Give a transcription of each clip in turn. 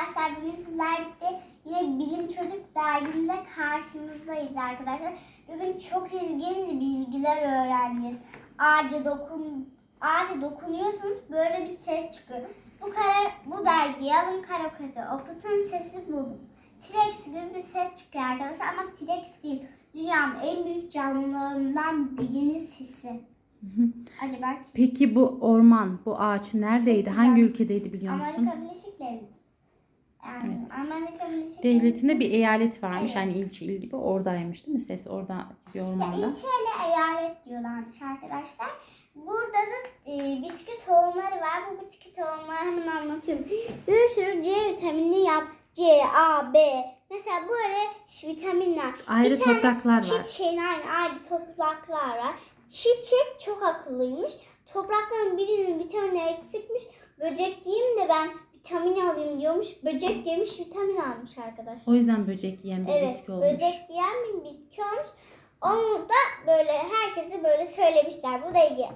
Arkadaşlar bugün sizler birlikte yine Bilim Çocuk dergimizle karşınızdayız arkadaşlar. Bugün çok ilginç bilgiler öğreneceğiz. Ağaca dokun ağaca dokunuyorsunuz böyle bir ses çıkıyor. Bu kara bu dergiyi alın kara kara okutun sesi bulun. T-Rex gibi bir ses çıkıyor arkadaşlar ama T-Rex değil. Dünyanın en büyük canlılarından birinin sesi. Acaba? Peki bu orman, bu ağaç neredeydi? Hangi ülkedeydi biliyor musun? Amerika Birleşik Devletleri. Yani Evet. Amerika Birleşik Devletinde bir eyalet varmış. Evet. Hani ilçe il gibi oradaymış değil mi? Ses orada bir Ya ormanda. ilçeyle eyalet diyorlarmış arkadaşlar. Burada da e, bitki tohumları var. Bu bitki tohumları hemen anlatıyorum. Bir sürü C vitamini yap. C, A, B. Mesela böyle vitaminler. Ayrı Bir topraklar var. Çiçeğin aynı ayrı topraklar var. Çiçek çok akıllıymış. Toprakların birinin vitamini eksikmiş. Böcek yiyeyim de ben vitamin alayım diyormuş. Böcek yemiş vitamin almış arkadaşlar. O yüzden böcek yiyen bir Evet, bitki olmuş. böcek yiyen bir bitki olmuş. Onu da böyle herkese böyle söylemişler. Bu da iyi.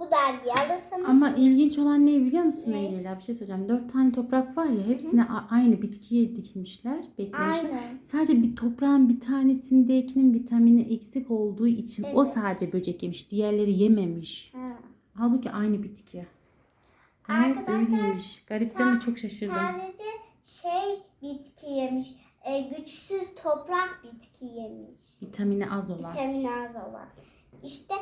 Bu dergiyi alırsanız Ama ilginç olan ne biliyor musun Ne? Eylül? Bir şey söyleyeceğim. Dört tane toprak var ya hepsine a- aynı bitkiye dikmişler, beklemişler. Aynen. Sadece bir toprağın bir tanesindekinin vitamini eksik olduğu için o Evet. sadece böcek yemiş. Diğerleri yememiş. Ha. Halbuki aynı bitki. Evet Arkadaşlar, öyleymiş. Garip değil mi? Çok şaşırdım. Sadece şey bitki yemiş. E, güçsüz toprak bitki yemiş. Vitamini az olan. Vitamin az olan. İşte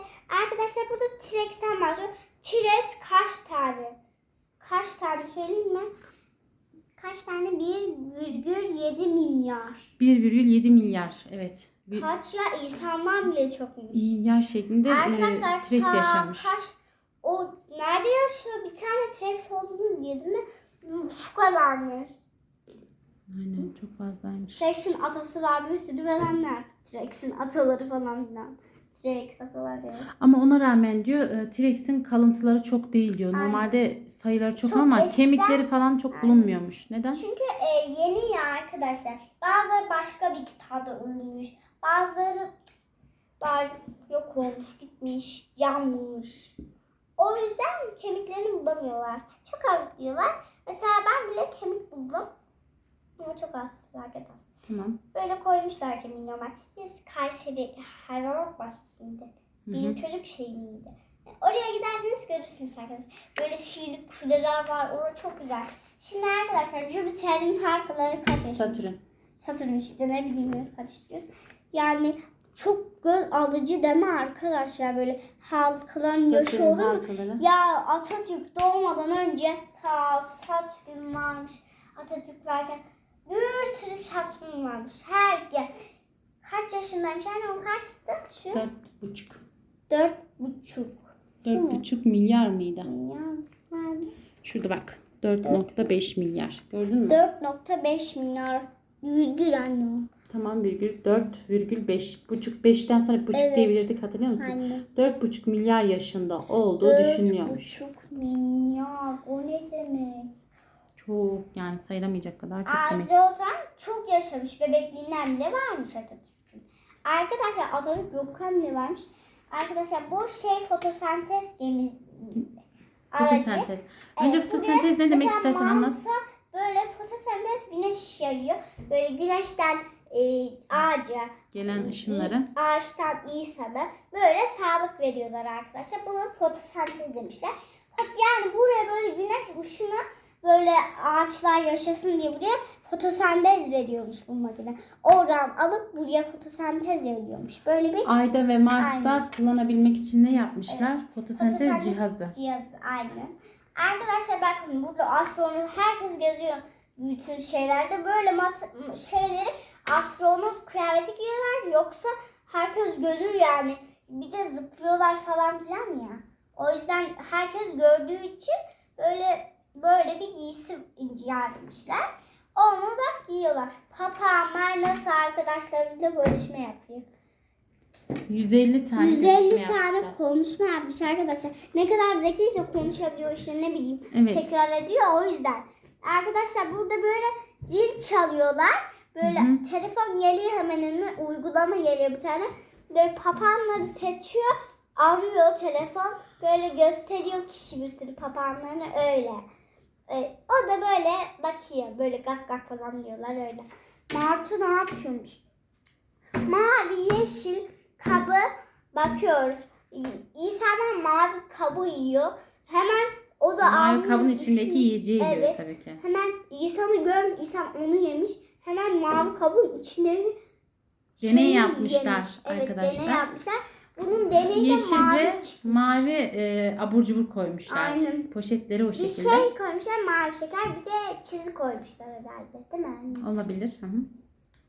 arkadaşlar burada T-Rex'ten bahsediyor. T-Rex kaç tane? Kaç tane söyleyeyim mi? Kaç tane? 1,7 milyar. 1,7 milyar. Evet. Bir Kaç ya insanlar bile çokmuş. milyar şeklinde e, Arkadaşlar T-Rex ta yaşamış. kaç o nerede yaşıyor? Bir tane T-Rex olduğunu biliyordum mi? Şu kadarmış. Aynen çok fazlaymış. T-Rex'in atası var bir sürü verenler. T-Rex'in ataları falan filan. T-Rex ataları. Ama ona rağmen diyor e, T-Rex'in kalıntıları çok değil diyor. Aynen. Normalde sayıları çok, Çok ama eskiden- kemikleri falan çok Aynen. bulunmuyormuş. Neden? Çünkü e, yeni ya arkadaşlar. Bazıları başka bir kitapta ölmüş. Bazıları var yok olmuş, gitmiş, yanmış. O yüzden kemiklerini bulamıyorlar. Çok az diyorlar. Mesela ben bile kemik buldum. Ama çok az, felaket az. Tamam. Böyle koymuşlar kemiği normal. Biz Kayseri hayvanat bahçesinde. Benim çocuk şeyiydi. Oraya giderseniz görürsünüz arkadaşlar. Böyle şiirli kuleler var. Orası çok güzel. Şimdi arkadaşlar Jüpiter'in harikaları kaç yaşında? Satürn. Satürn işte ne bileyim kaç diyoruz. Yani çok göz alıcı deme arkadaşlar böyle halkaların yaşı olur mu? halkaları. Ya Atatürk doğmadan önce ta Satürn varmış. Atatürk varken bir sürü Satürn varmış. Her yer. Kaç yaşındaymış? Yani o kaçtı? Şu Dört buçuk. dört buçuk. Şu Dört mu? buçuk milyar mıydı? Milyar. Nerede? Şurada bak. 4.5 milyar. Gördün mü? 4.5 milyar. Virgül anne. Tamam virgül 4,5. Buçuk 5'ten sonra buçuk Evet. diyebilirdik hatırlıyor musun? Anne. 4,5 milyar yaşında olduğu düşünülüyormuş. 4,5 milyar. O ne demek? Çok yani sayılamayacak kadar çok demek. Zaten çok yaşamış. Bebekliğinden bile varmış Atatürk'ün. Arkadaşlar Atatürk yokken bile varmış. Arkadaşlar bu şey fotosentez gemiz aracı. Fotosentez. Önce Evet, fotosentez ne demek mesela istersen anlat. Mars'a Böyle fotosentez güneş yayıyor. Böyle güneşten e, ağaca, Gelen ışınları. ağaçtan insana böyle sağlık veriyorlar arkadaşlar. Bunu fotosentez demişler. Yani buraya böyle güneş ışını böyle ağaçlar yaşasın diye buraya fotosentez veriyormuş bu makine. Oradan alıp buraya fotosentez veriyormuş. Böyle bir Ayda ve Mars'ta Aynen. kullanabilmek için ne yapmışlar? Evet. Fotosentez cihazı. Cihazı aynen. Arkadaşlar bakın burada astronot herkes geziyor bütün şeylerde böyle mat- şeyleri astronot kıyafeti giyiyorlar yoksa herkes görür yani. Bir de zıplıyorlar falan filan ya. O yüzden herkes gördüğü için böyle böyle bir giysi etmişler. Onu da giyiyorlar. Papağanlar nasıl arkadaşlarıyla görüşme yapıyor. 150 tane 150 görüşme tane yapmışlar. konuşma yapmış arkadaşlar. Ne kadar zekiyse konuşabiliyor işte ne bileyim. Evet. Tekrar ediyor o yüzden. Arkadaşlar burada böyle zil çalıyorlar. Böyle Hı hı. telefon geliyor hemen önüne uygulama geliyor bir tane. Böyle papağanları seçiyor. Arıyor telefon. Böyle gösteriyor kişi bir sürü papağanlarını öyle. E, o da böyle bakıyor. Böyle gak gak falan diyorlar öyle. Martı ne yapıyormuş? Mavi yeşil kabı bakıyoruz. İnsanlar mavi kabı yiyor. Hemen o da Mavi kabın içindeki yiyeceği yiyor Evet. tabii ki. Hemen İsa'nı görmüş, İsa onu yemiş. Hemen mavi kabın içindeki Deney şeyi yapmışlar yemiş. Evet, arkadaşlar. deney yapmışlar. Bunun deneyi de Yeşil mavi ve çıkmış. mavi e, abur cubur koymuşlar. Aynen. Poşetleri o Bir şekilde. şey koymuşlar mavi şeker bir de çizik koymuşlar herhalde değil mi anne? Olabilir. Hı hı.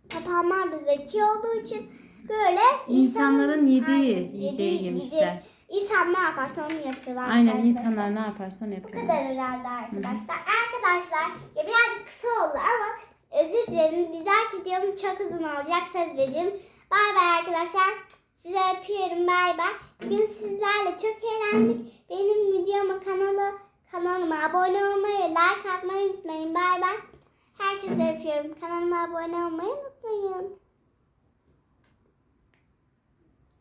Papağanlar da zeki olduğu için böyle İnsanların yediği Aynen, yiyeceği yemişler. yiyecek. İnsan ne yaparsa onu yapıyorlar. Aynen arkadaşlar. insanlar ne yaparsa onu Bu yapıyorlar. kadar herhalde arkadaşlar. Arkadaşlar ya birazcık kısa oldu ama dilerim. Dahaki videom çok uzun olacak söz veriyorum. Bay bay arkadaşlar. Size öpüyorum bay bay. Bugün sizlerle çok eğlendik. Benim videoma kanala kanalıma abone olmayı like atmayı unutmayın. Bay bay. Herkese öpüyorum. Kanalıma abone olmayı unutmayın.